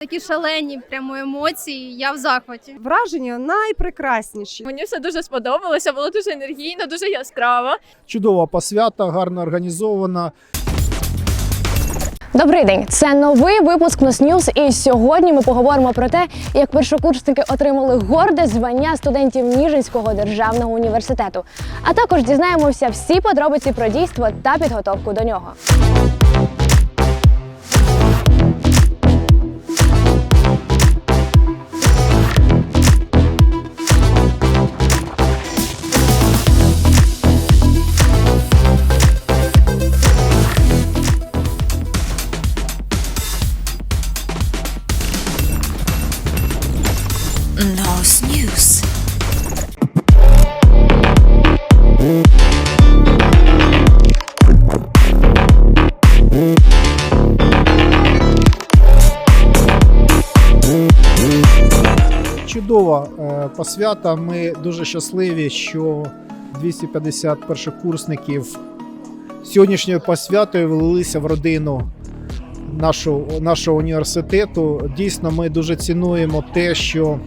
Такі шалені прямо емоції. Я в захваті. Враження найпрекрасніші. Мені все дуже сподобалося, було дуже енергійно, дуже яскраво. Чудова посвята, гарно організована. Добрий день, це новий випуск Нос Ньюз, і сьогодні ми поговоримо про те, як першокурсники отримали горде звання студентів Ніжинського державного університету. А також дізнаємося всі подробиці про дійство та підготовку до нього. No snooze. Чудова посвята. Ми дуже щасливі, що 250 першокурсників сьогоднішньою посвятою влилися в родину нашого, нашого університету. Дійсно, ми дуже цінуємо те, що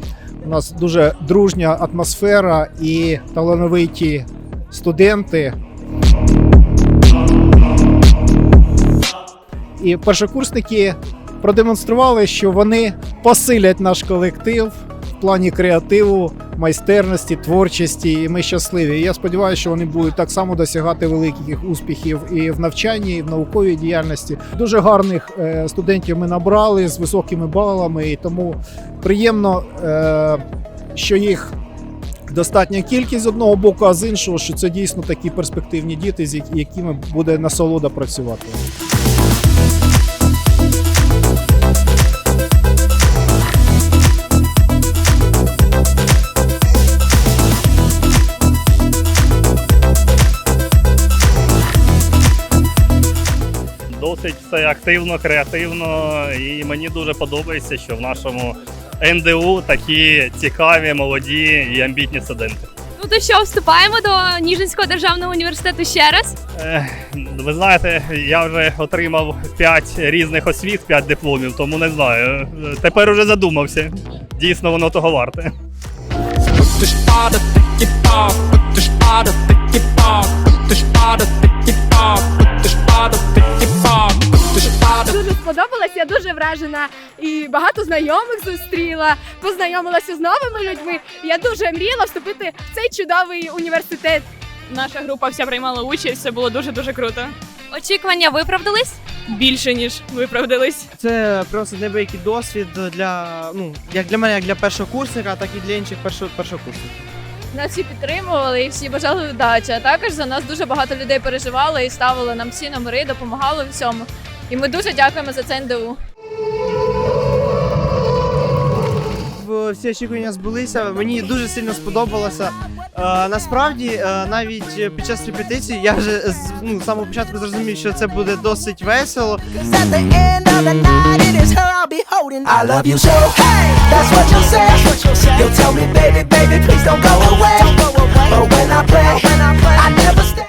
у нас дуже дружня атмосфера і талановиті студенти. І першокурсники продемонстрували, що вони посилять наш колектив плані креативу, майстерності, творчості. І ми щасливі. І я сподіваюся, що вони будуть так само досягати великих успіхів і в навчанні, і в науковій діяльності. Дуже гарних е, студентів ми набрали з високими балами, і тому приємно, е, що їх. Достатня кількість з одного боку, а з іншого, що це дійсно такі перспективні діти, з якими буде насолода працювати. Досить все активно, креативно, і мені дуже подобається, що в нашому НДУ такі цікаві, молоді і амбітні студенти. Ну то що, вступаємо до Ніжинського державного університету ще раз. Е, Ви знаєте, я вже отримав 5 різних освіт, 5 дипломів, тому не знаю. Е, Тепер уже задумався. Дійсно, воно того варте. de spade, сподобалась, я дуже вражена і багато знайомих зустріла, познайомилася з новими людьми. Я дуже мріяла вступити в цей чудовий університет. Наша група вся приймала участь, це було дуже дуже круто. Очікування виправдались? Більше ніж виправдались. Це просто неабиякий досвід для ну як для мене, як для першокурсника, так і для інших першо, першокурсників. Нас всі підтримували і всі бажали удачі. А також за нас дуже багато людей переживало і ставили нам всі номери, допомагали в всьому. І ми дуже дякуємо за це НДУ. Всі очікування збулися. Мені дуже сильно сподобалося. Е, насправді, е, навіть під час репетиції я вже з ну, з самого початку зрозумів, що це буде досить весело. At the end of the night, it is her I'll be holding. I love you so. Hey, that's what you say. You tell me, baby, baby, please don't go away. But when I play, I never stay.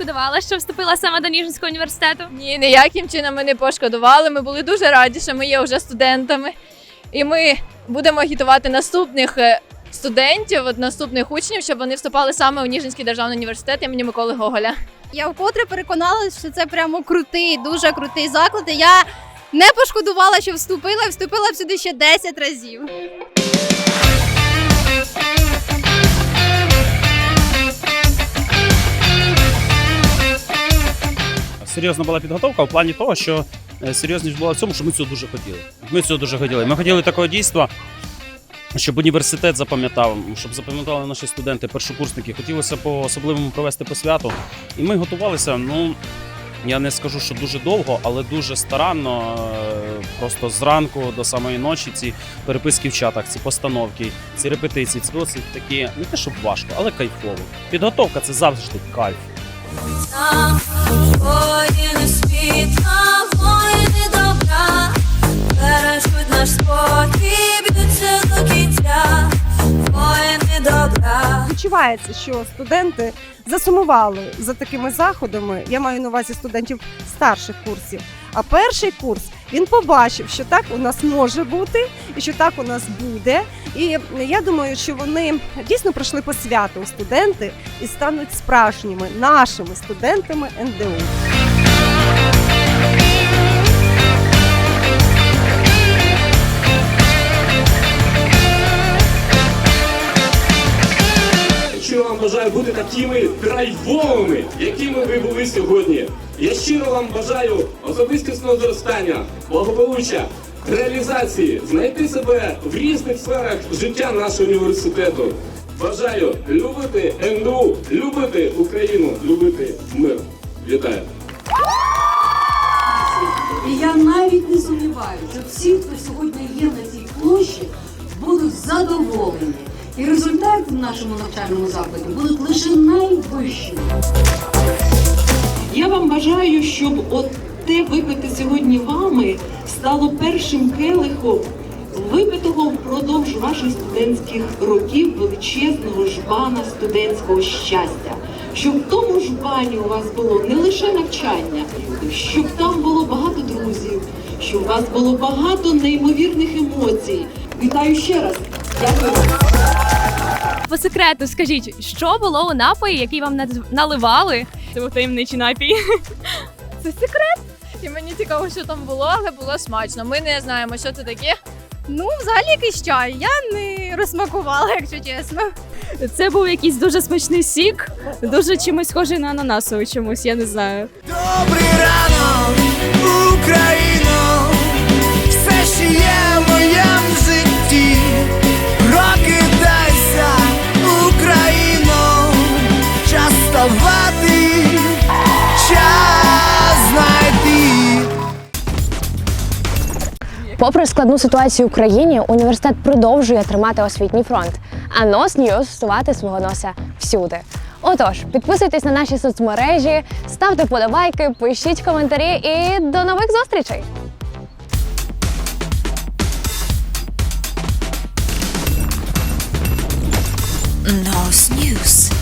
Пошкодувала, що вступила саме до Ніжинського університету? Ні, ніяким чином ми не пошкодували. Ми були дуже раді, що ми є вже студентами. І ми будемо агітувати наступних е, студентів, от наступних учнів, щоб вони вступали саме у Ніжинський державний університет імені Миколи Гоголя. Я вкотре переконалася, що це прямо крутий, дуже крутий заклад. І я не пошкодувала, що вступила, і вступила б сюди ще 10 разів. Серйозна була підготовка в плані того, що е, серйозність була в цьому, що ми цього дуже хотіли. Ми цього дуже хотіли. Ми хотіли такого дійства, щоб університет запам'ятав, щоб запам'ятали наші студенти, першокурсники. Хотілося по особливому провести посвяту. І ми готувалися. Ну я не скажу, що дуже довго, але дуже старанно. е, Просто зранку до самої ночі ці переписки в чатах, ці постановки, ці репетиції. Це досить такі не те, щоб важко, але кайфово. Підготовка це завжди кайф. Відчувається, що студенти засумували за такими заходами. Я маю на увазі студентів старших курсів. А перший курс Він побачив, що так у нас може бути, і що так у нас буде. І я думаю, що вони дійсно пройшли по студенти і стануть справжніми нашими студентами НДУ. Щиро вам бажаю бути такими драйвовими, якими ви були сьогодні. Я щиро вам бажаю особистісного зростання, благополуччя, реалізації, знайти себе в різних сферах життя нашого університету. Бажаю любити НДУ, любити Україну, любити мир. Вітаю! І я навіть не сумніваюся, що всі, хто сьогодні є на цій площі, будуть задоволені. І результати в нашому навчальному закладі будуть лише найвищими. Я вам бажаю, щоб от те випите сьогодні вами стало першим келихом випитого впродовж ваших студентських років величезного жбана студентського щастя. Щоб в тому жбані у вас було не лише навчання, щоб там було багато друзів, щоб у вас було багато неймовірних емоцій. Вітаю ще раз. Дякую. По секрету, скажіть, що було у напої, який вам наливали? Це був таємничий напій. Це секрет. І мені цікаво, що там було, але було смачно. Ми не знаємо, що це таке. Ну, взагалі якийсь чай. Я не розсмакувала, якщо чесно. Це був якийсь дуже смачний сік, дуже чимось схожий на ананасовий чомусь, я не знаю. Добрий ранок, Україно, Попри складну ситуацію в Україні, університет продовжує тримати освітній фронт, а нос Ньюс сувати свого носа всюди. Отож, підписуйтесь на наші соцмережі, ставте подобайки, пишіть коментарі і до нових зустрічей! Нос Ньюс.